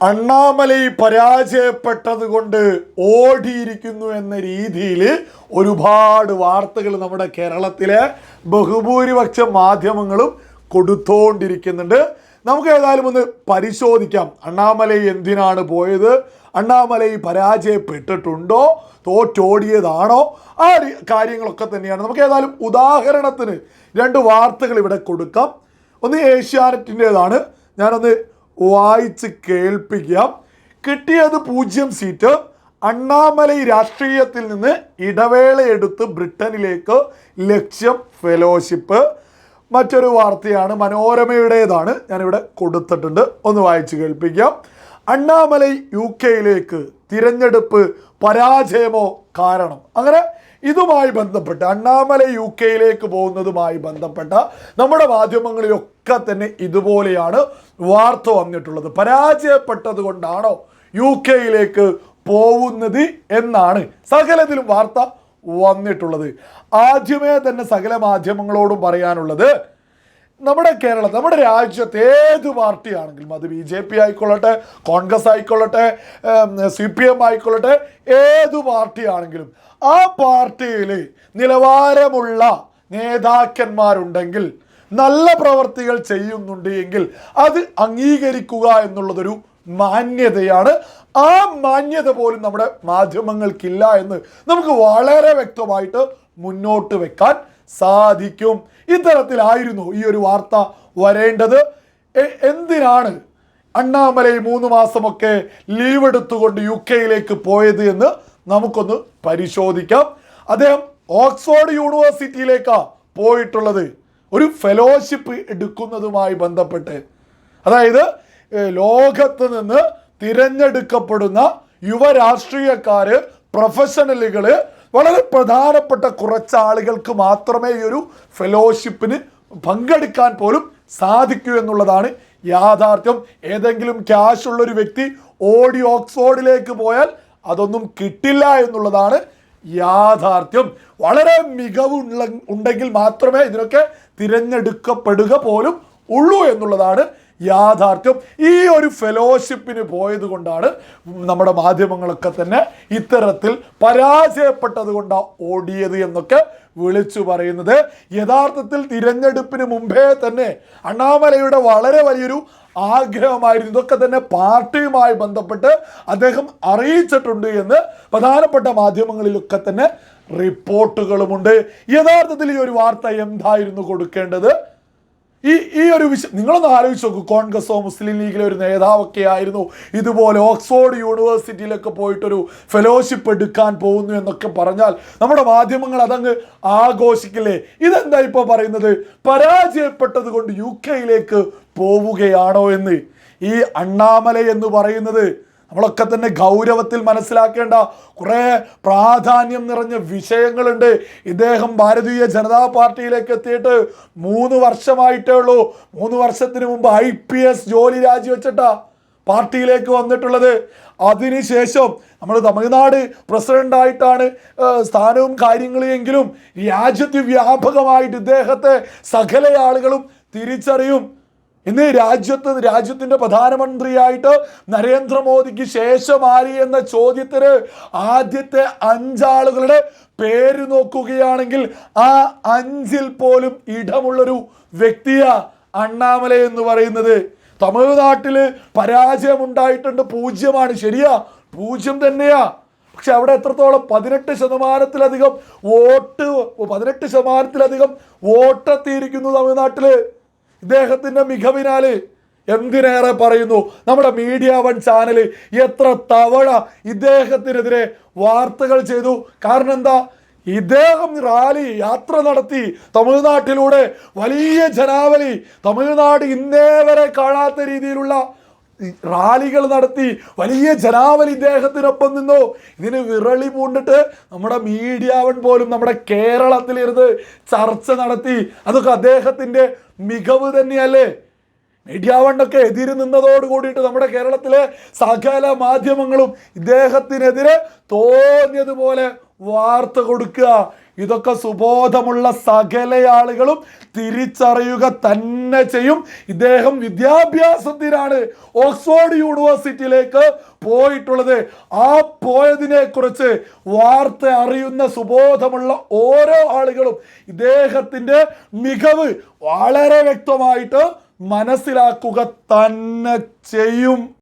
അണ്ണാമലൈ പരാജയപ്പെട്ടത് കൊണ്ട് ഓടിയിരിക്കുന്നു എന്ന രീതിയിൽ ഒരുപാട് വാർത്തകൾ നമ്മുടെ കേരളത്തിലെ ബഹുഭൂരിപക്ഷ മാധ്യമങ്ങളും കൊടുത്തോണ്ടിരിക്കുന്നുണ്ട്. നമുക്ക് ഏതായാലും ഒന്ന് പരിശോധിക്കാം. അണ്ണാമലൈ എന്തിനാണ് പോയത്? അണ്ണാമലൈ പരാജയപ്പെട്ടിട്ടുണ്ടോ? തോറ്റോടിയതാണോ? ആ കാര്യങ്ങളൊക്കെ തന്നെയാണ്. നമുക്ക് ഏതായാലും ഉദാഹരണത്തിന് രണ്ട് വാർത്തകൾ ഇവിടെ കൊടുക്കാം. ഒന്ന് ഏഷ്യാനെറ്റിന്റെതാണ്. ഞാനൊന്ന് വായിച്ച് കേൾപ്പിക്കാം കിട്ടിയത് പൂജ്യം സീറ്റ്. അണ്ണാമലൈ രാഷ്ട്രീയത്തിൽ നിന്ന് ഇടവേളയെടുത്ത് ബ്രിട്ടനിലേക്ക് ലക്ഷ്യം ഫെലോഷിപ്പ്. മറ്റൊരു വാർത്തയാണ് മനോരമയുടേതാണ്. ഞാനിവിടെ കൊടുത്തിട്ടുണ്ട്. ഒന്ന് വായിച്ച് കേൾപ്പിക്കാം. അണ്ണാമലൈ യു കെയിലേക്ക് തിരഞ്ഞെടുപ്പ് പരാജയമോ കാരണം. അങ്ങനെ ഇതുമായി ബന്ധപ്പെട്ട് അണ്ണാമല യു കെയിലേക്ക് പോകുന്നതുമായി ബന്ധപ്പെട്ട നമ്മുടെ മാധ്യമങ്ങളിലൊക്കെ തന്നെ ഇതുപോലെയാണ് വാർത്ത വന്നിട്ടുള്ളത്. പരാജയപ്പെട്ടത് കൊണ്ടാണോ യു കെയിലേക്ക് പോകുന്നത് എന്നാണ് സകലത്തിലും വാർത്ത വന്നിട്ടുള്ളത്. ആദ്യമേ തന്നെ സകല മാധ്യമങ്ങളോടും പറയാനുള്ളത് നമ്മുടെ കേരളം നമ്മുടെ രാജ്യത്ത് ഏത് പാർട്ടിയാണെങ്കിലും അത് ബി ജെ പി ആയിക്കൊള്ളട്ടെ കോൺഗ്രസ് ആയിക്കൊള്ളട്ടെ സി പി എം ആയിക്കൊള്ളട്ടെ ഏത് പാർട്ടിയാണെങ്കിലും ആ പാർട്ടിയിൽ നിലവാരമുള്ള നേതാക്കന്മാരുണ്ടെങ്കിൽ നല്ല പ്രവർത്തികൾ ചെയ്യുന്നുണ്ട് എങ്കിൽ അത് അംഗീകരിക്കുക എന്നുള്ളതൊരു മാന്യതയാണ്. ആ മാന്യത പോലും നമ്മുടെ മാധ്യമങ്ങൾക്കില്ല എന്ന് നമുക്ക് വളരെ വ്യക്തമായിട്ട് മുന്നോട്ട് വെക്കാൻ സാധിക്കും. ഇത്തരത്തിലായിരുന്നു ഈ ഒരു വാർത്ത വരേണ്ടത്. എന്തിനാണ് അണ്ണാമലൈ മൂന്ന് മാസമൊക്കെ ലീവ് എടുത്തുകൊണ്ട് യു കെയിലേക്ക് പോയത് എന്ന് നമുക്കൊന്ന് പരിശോധിക്കാം. അദ്ദേഹം ഓക്സ്ഫോർഡ് യൂണിവേഴ്സിറ്റിയിലേക്കാ പോയിട്ടുള്ളത്. ഒരു ഫെലോഷിപ്പ് എടുക്കുന്നതുമായി ബന്ധപ്പെട്ട്. അതായത് ലോകത്ത് നിന്ന് തിരഞ്ഞെടുക്കപ്പെടുന്ന യുവ പ്രൊഫഷണലുകൾ വളരെ പ്രധാനപ്പെട്ട കുറച്ചാളുകൾക്ക് മാത്രമേ ഈ ഒരു ഫെലോഷിപ്പിന് പങ്കെടുക്കാൻ പോലും സാധിക്കൂ എന്നുള്ളതാണ് യാഥാർത്ഥ്യം. ഏതെങ്കിലും ക്യാഷ് ഉള്ളൊരു വ്യക്തി ഓടി ഓക്സ്ഫോർഡിലേക്ക് പോയാൽ അതൊന്നും കിട്ടില്ല എന്നുള്ളതാണ് യാഥാർത്ഥ്യം. വളരെ മികവ് ഉണ്ടെങ്കിൽ മാത്രമേ ഇതിനൊക്കെ തിരഞ്ഞെടുക്കപ്പെടുക പോലും ഉള്ളൂ എന്നുള്ളതാണ് യാഥാർത്ഥ്യം. ഈ ഒരു ഫെലോഷിപ്പിന് പോയത് കൊണ്ടാണ് നമ്മുടെ മാധ്യമങ്ങളൊക്കെ തന്നെ ഇത്തരത്തിൽ പരാജയപ്പെട്ടത് കൊണ്ടാണ് ഓടിയത് എന്നൊക്കെ വിളിച്ചു പറയുന്നത്. യഥാർത്ഥത്തിൽ തിരഞ്ഞെടുപ്പിന് മുമ്പേ തന്നെ അണ്ണാമലയുടെ വളരെ വലിയൊരു ആഗ്രഹമായിരുന്നു. ഇതൊക്കെ തന്നെ പാർട്ടിയുമായി ബന്ധപ്പെട്ട് അദ്ദേഹം അറിയിച്ചിട്ടുണ്ട് എന്ന് പ്രധാനപ്പെട്ട മാധ്യമങ്ങളിലൊക്കെ തന്നെ റിപ്പോർട്ടുകളുമുണ്ട്. യഥാർത്ഥത്തിൽ ഈ ഒരു വാർത്ത എന്തായിരുന്നു കൊടുക്കേണ്ടത്? ഈ ഈ ഒരു വിഷയം നിങ്ങളൊന്ന് ആലോചിച്ച് നോക്കൂ. കോൺഗ്രസോ മുസ്ലിം ലീഗിലെ ഒരു നേതാവൊക്കെ ആയിരുന്നു. ഇതുപോലെ ഓക്സ്ഫോർഡ് യൂണിവേഴ്സിറ്റിയിലൊക്കെ പോയിട്ടൊരു ഫെലോഷിപ്പ് എടുക്കാൻ പോകുന്നു എന്നൊക്കെ പറഞ്ഞാൽ നമ്മുടെ മാധ്യമങ്ങൾ അതങ്ങ് ആഘോഷിക്കില്ലേ? ഇതെന്താ ഇപ്പോൾ പറയുന്നത്? പരാജയപ്പെട്ടത് കൊണ്ട് യു കെയിലേക്ക് പോവുകയാണോ എന്ന്? ഈ അണ്ണാമല എന്ന് പറയുന്നത് നമ്മളൊക്കെ തന്നെ ഗൗരവത്തിൽ മനസ്സിലാക്കേണ്ട കുറേ പ്രാധാന്യം നിറഞ്ഞ വിഷയങ്ങളുണ്ട്. ഇദ്ദേഹം ഭാരതീയ ജനതാ പാർട്ടിയിലേക്ക് എത്തിയിട്ട് മൂന്ന് വർഷമായിട്ടേ ഉള്ളൂ. മൂന്ന് വർഷത്തിന് മുമ്പ് ഐ പി എസ് ജോലി രാജിവെച്ചിട്ടാ പാർട്ടിയിലേക്ക് വന്നിട്ടുള്ളത്. അതിനുശേഷം നമ്മൾ തമിഴ്നാട് പ്രസിഡന്റായിട്ടാണ് സ്ഥാനവും കാര്യങ്ങളും എങ്കിലും രാജ്യത്ത് വ്യാപകമായിട്ട് ഇദ്ദേഹത്തെ സകല ആളുകളും തിരിച്ചറിയും. ഇന്ന് രാജ്യത്ത് രാജ്യത്തിന്റെ പ്രധാനമന്ത്രിയായിട്ട് നരേന്ദ്രമോദിക്ക് ശേഷം ആര് എന്ന ചോദ്യത്തിന് ആദ്യത്തെ അഞ്ചാളുകളുടെ പേര് നോക്കുകയാണെങ്കിൽ ആ അഞ്ചിൽ പോലും ഇടമുള്ളൊരു വ്യക്തിയാ അണ്ണാമല എന്ന് പറയുന്നത്. തമിഴ്നാട്ടിൽ പരാജയമുണ്ടായിട്ടുണ്ട്. പൂജ്യമാണ്. ശരിയാ. പൂജ്യം തന്നെയാ. പക്ഷെ അവിടെ എത്രത്തോളം? പതിനെട്ട് ശതമാനത്തിലധികം വോട്ട് പതിനെട്ട് ശതമാനത്തിലധികം വോട്ടെത്തിയിരിക്കുന്നു തമിഴ്നാട്ടിൽ. ഇദ്ദേഹത്തിന്റെ മികവിനാല് എന്തിനേറെ പറയുന്നു? നമ്മുടെ മീഡിയ വൺ ചാനൽ എത്ര തവണ ഇദ്ദേഹത്തിനെതിരെ വാർത്തകൾ ചെയ്തു? കാരണം എന്താ? ഇദ്ദേഹം റാലി യാത്ര നടത്തി തമിഴ്നാട്ടിലൂടെ വലിയ ജനാവലി തമിഴ്നാട് ഇന്നേ വരെ കാണാത്ത രീതിയിലുള്ള റാലികൾ നടത്തി വലിയ ജനാവലി ഇദ്ദേഹത്തിനൊപ്പം നിന്നു. ഇതിന് വിരളി പൂണ്ടിട്ട് നമ്മുടെ മീഡിയ വൺ പോലും നമ്മുടെ കേരളത്തിലിരുന്ന് ചർച്ച നടത്തി. അതൊക്കെ അദ്ദേഹത്തിന്റെ മികവ് തന്നെയല്ലേ? മീഡിയ വണ്ണൊക്കെ എതിര് നിന്നതോട് കൂടിയിട്ട് നമ്മുടെ കേരളത്തിലെ സകല മാധ്യമങ്ങളും ഇദ്ദേഹത്തിനെതിരെ തോന്നിയതുപോലെ വാർത്ത കൊടുക്കുക. ഇതൊക്കെ സുബോധമുള്ള സകല ആളുകളും തിരിച്ചറിയുക തന്നെ ചെയ്യും. ഇദ്ദേഹം വിദ്യാഭ്യാസത്തിനാണ് ഓക്സ്ഫോർഡ് യൂണിവേഴ്സിറ്റിയിലേക്ക് പോയിട്ടുള്ളത്. ആ പോയതിനെ കുറിച്ച് വാർത്ത അറിയുന്ന സുബോധമുള്ള ഓരോ ആളുകളും ഇദ്ദേഹത്തിന്റെ മികവ് വളരെ വ്യക്തമായിട്ട് മനസ്സിലാക്കുക തന്നെ ചെയ്യും.